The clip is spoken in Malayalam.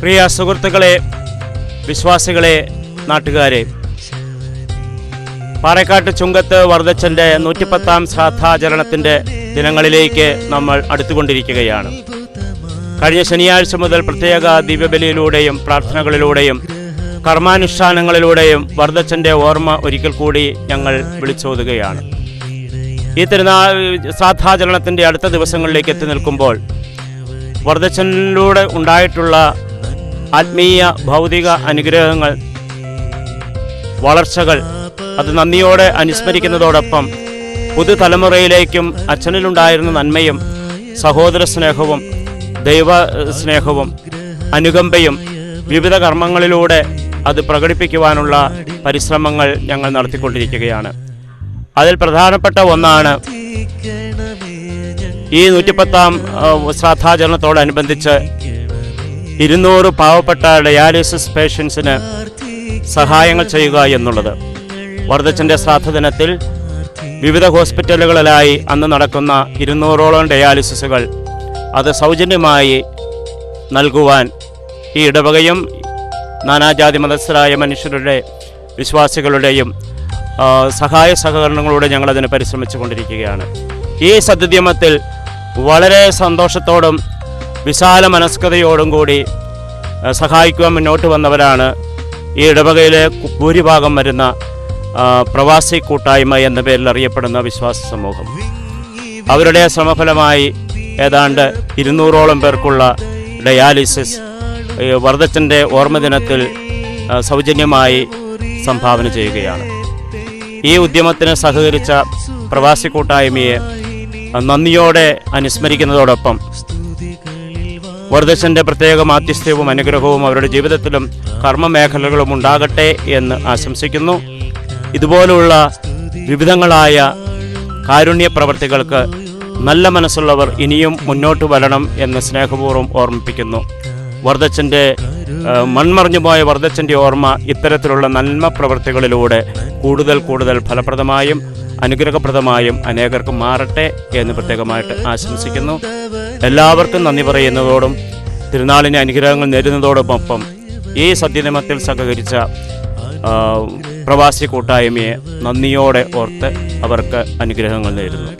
പ്രിയ സുഹൃത്തുക്കളെ വിശ്വാസികളെ നാട്ടുകാരെ പാറക്കാട്ട് ചുങ്കത്ത് വർദ്ധച്ചന്റെ നൂറ്റിപ്പത്താം ശ്രാദ്ധാചരണത്തിന്റെ ദിനങ്ങളിലേക്ക് നമ്മൾ അടുത്തുകൊണ്ടിരിക്കുകയാണ്. കഴിഞ്ഞ ശനിയാഴ്ച മുതൽ പ്രത്യേക ദിവ്യബലിയിലൂടെയും പ്രാർത്ഥനകളിലൂടെയും കർമാനുഷ്ഠാനങ്ങളിലൂടെയും വർദ്ധച്ചന്റെ ഓർമ്മ ഒരിക്കൽ കൂടി ഞങ്ങൾ വിളിച്ചോതുകയാണ്. ഈ തിരുനാൾ ശ്രാദ്ധാചരണത്തിന്റെ അടുത്ത ദിവസങ്ങളിലേക്ക് എത്തി നിൽക്കുമ്പോൾ വർദ്ധച്ചനിലൂടെ ഉണ്ടായിട്ടുള്ള ആത്മീയ ഭൗതിക അനുഗ്രഹങ്ങൾ വളർച്ചകൾ അത് നന്ദിയോടെ അനുസ്മരിക്കുന്നതോടൊപ്പം പുതുതലമുറയിലേക്കും അച്ഛനിലുണ്ടായിരുന്ന നന്മയും സഹോദര സ്നേഹവും ദൈവ സ്നേഹവും അനുകമ്പയും വിവിധ കർമ്മങ്ങളിലൂടെ അത് പ്രകടിപ്പിക്കുവാനുള്ള പരിശ്രമങ്ങൾ ഞങ്ങൾ നടത്തിക്കൊണ്ടിരിക്കുകയാണ്. അതിൽ പ്രധാനപ്പെട്ട ഒന്നാണ് ഈ നൂറ്റിപ്പത്താം ശ്രാദ്ധാചരണത്തോടനുബന്ധിച്ച് ഇരുന്നൂറ് പാവപ്പെട്ട ഡയാലിസിസ് പേഷ്യൻസിന് സഹായങ്ങൾ ചെയ്യുക എന്നുള്ളത്. വർദ്ധച്ചന്റെ ശ്രാദ്ധ ദിനത്തിൽ വിവിധ ഹോസ്പിറ്റലുകളിലായി അന്ന് നടക്കുന്ന ഇരുന്നൂറോളം ഡയാലിസിസുകൾ അത് സൗജന്യമായി നൽകുവാൻ ഈ ഇടവകയും നാനാജാതി മതസ്ഥരായ മനുഷ്യരുടെ വിശ്വാസികളുടെയും സഹായ സഹകരണങ്ങളോടെ ഞങ്ങളതിന് പരിശ്രമിച്ചു കൊണ്ടിരിക്കുകയാണ് ഈ സദ്യമത്തിൽ വളരെ സന്തോഷത്തോടും വിശാല മനസ്കതയോടും കൂടി സഹായിക്കുവാൻ മുന്നോട്ട് വന്നവരാണ് ഈ ഇടവകയിലെ ഭൂരിഭാഗം വരുന്ന പ്രവാസി കൂട്ടായ്മ എന്ന പേരിൽ അറിയപ്പെടുന്ന വിശ്വാസ സമൂഹം. അവരുടെ ശ്രമഫലമായി ഏതാണ്ട് ഇരുന്നൂറോളം പേർക്കുള്ള ഡയാലിസിസ് വർദ്ധച്ചന്റെ ഓർമ്മദിനത്തിൽ സൗജന്യമായി സംഭാവന ചെയ്യുകയാണ്. ഈ ഉദ്യമത്തിന് സഹകരിച്ച പ്രവാസി കൂട്ടായ്മയെ നന്ദിയോടെ അനുസ്മരിക്കുന്നതോടൊപ്പം വർദ്ധച്ചന്റെ പ്രത്യേക മാധ്യസ്ഥ്യവും അനുഗ്രഹവും അവരുടെ ജീവിതത്തിലും കർമ്മ മേഖലകളും ഉണ്ടാകട്ടെ എന്ന് ആശംസിക്കുന്നു. ഇതുപോലുള്ള വിവിധങ്ങളായ കാരുണ്യ പ്രവർത്തികൾക്ക് നല്ല മനസ്സുള്ളവർ ഇനിയും മുന്നോട്ട് വരണം എന്ന് സ്നേഹപൂർവം ഓർമ്മിപ്പിക്കുന്നു. വർദ്ധച്ചന്റെ മൺമറിഞ്ഞുപോയ മൺമറഞ്ഞു പോയ വർദ്ധച്ചന്റെ ഓർമ്മ ഇത്തരത്തിലുള്ള നന്മ പ്രവർത്തികളിലൂടെ കൂടുതൽ കൂടുതൽ ഫലപ്രദമായും അനുഗ്രഹപ്രദമായും അനേകർക്ക് മാറട്ടെ എന്ന് പ്രത്യേകമായിട്ട് ആശംസിക്കുന്നു. എല്ലാവർക്കും നന്ദി പറയുന്നതോടും തിരുനാളിനെ അനുഗ്രഹങ്ങൾ നേരുന്നതോടൊപ്പം ഈ സത്യനിമത്തിൽ സഹകരിച്ച പ്രവാസി കൂട്ടായ്മയെ നന്ദിയോടെ ഓർത്ത് അവർക്ക് അനുഗ്രഹങ്ങൾ നേരുന്നു.